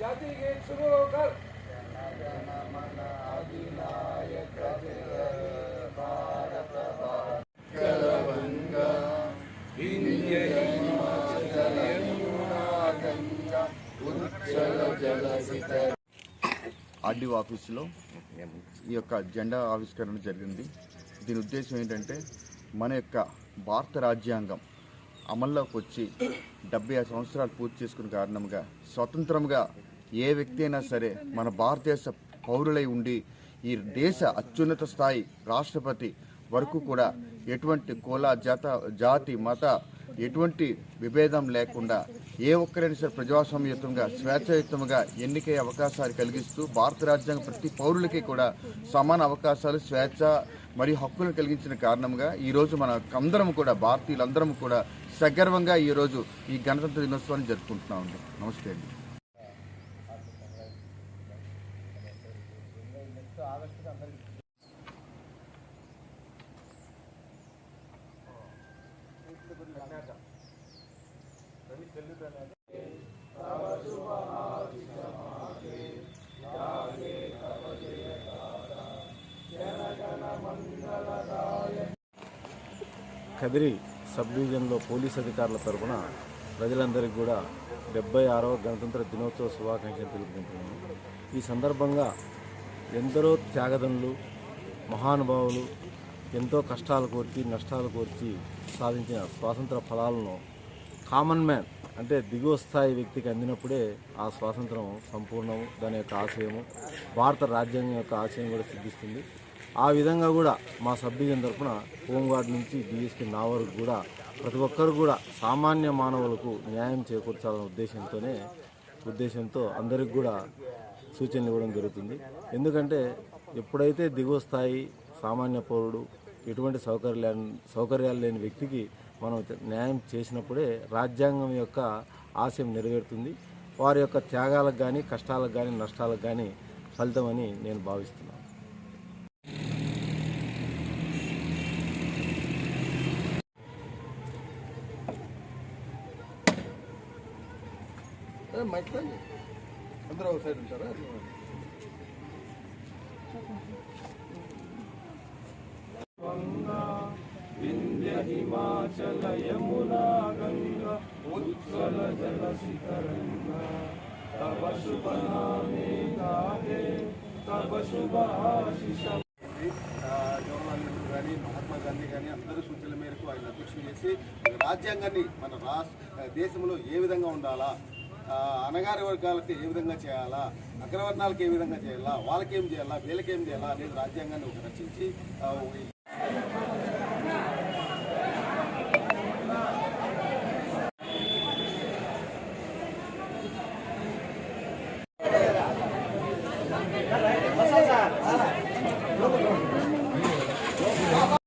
జాతి ఆర్డీఓ ఆఫీసులో ఈ యొక్క జెండా ఆవిష్కరణ జరిగింది. దీని ఉద్దేశం ఏంటంటే మన యొక్క భారత రాజ్యాంగం అమల్లోకి వచ్చి డెబ్బై ఐదు సంవత్సరాలు పూర్తి చేసుకున్న కారణంగా స్వతంత్రంగా ఏ వ్యక్తి అయినా సరే మన భారతదేశ పౌరులై ఉండి ఈ దేశ అత్యున్నత స్థాయి రాష్ట్రపతి వరకు కూడా ఎటువంటి కుల జాత జాతి మత ఎటువంటి విభేదం లేకుండా ఏ ఒక్కరైనా సరే ప్రజాస్వామ్యయుతంగా స్వేచ్ఛాయుతంగా ఎన్నికయ్యే అవకాశాలు కలిగిస్తూ భారత రాజ్యాంగం ప్రతి పౌరులకి కూడా సమాన అవకాశాలు స్వేచ్ఛ మరియు హక్కులను కలిగించిన కారణంగా ఈరోజు మన అందరం కూడా భారతీయులందరం కూడా సగర్వంగా ఈరోజు ఈ గణతంత్ర దినోత్సవాన్ని జరుపుకుంటున్నామండి నమస్తే అండి. కదిరి సబ్ డివిజన్లో పోలీస్ అధికారుల తరపున ప్రజలందరికీ కూడా డెబ్బై ఆరవ గణతంత్ర దినోత్సవ శుభాకాంక్షలు తెలుపుకుంటున్నాను. ఈ సందర్భంగా ఎందరో త్యాగదనులు మహానుభావులు ఎంతో కష్టాలు కోర్చి నష్టాలు కోర్చి సాధించిన స్వాతంత్ర ఫలాలను కామన్ మ్యాన్ అంటే దిగువ స్థాయి వ్యక్తికి అందినప్పుడే ఆ స్వాతంత్రం సంపూర్ణము. దాని యొక్క ఆశయము భారత రాజ్యాంగం యొక్క ఆశయం కూడా సిద్ధిస్తుంది. ఆ విధంగా కూడా మా సబ్ డివిజన్ తరఫున హోంగార్డ్ నుంచి డిఎస్పీ నా వరకు కూడా ప్రతి ఒక్కరు కూడా సామాన్య మానవులకు న్యాయం చేకూర్చాలనే ఉద్దేశంతోనే ఉద్దేశంతో అందరికి కూడా సూచనలు ఇవ్వడం జరుగుతుంది. ఎందుకంటే ఎప్పుడైతే దిగువ స్థాయి సామాన్య పౌరుడు ఎటువంటి సౌకర్యాలు సౌకర్యాలు లేని వ్యక్తికి మనం న్యాయం చేసినప్పుడే రాజ్యాంగం యొక్క ఆశయం నెరవేరుతుంది. వారి యొక్క త్యాగాలకు కానీ కష్టాలకు కానీ నష్టాలకు కానీ ఫలితమని నేను భావిస్తున్నాను. అందరూ ఒక సైడ్ ఉంటారా? జవహర్లాల్ నెహ్రూ కానీ మహాత్మా గాంధీ కానీ అందరి సూచనల మేరకు ఆయన అధ్యక్షులు చేసి రాజ్యాంగాన్ని మన రాష్ట్ర దేశంలో ఏ విధంగా ఉండాలా? అనగారి వర్గాలకు ఏ విధంగా చేయాలా? అగ్రవర్ణాలకు ఏ విధంగా చేయాలా? వాళ్ళకేం చేయాలా? వీళ్ళకేం చేయాలా? అనేది రాజ్యాంగాన్ని ఒక రచించి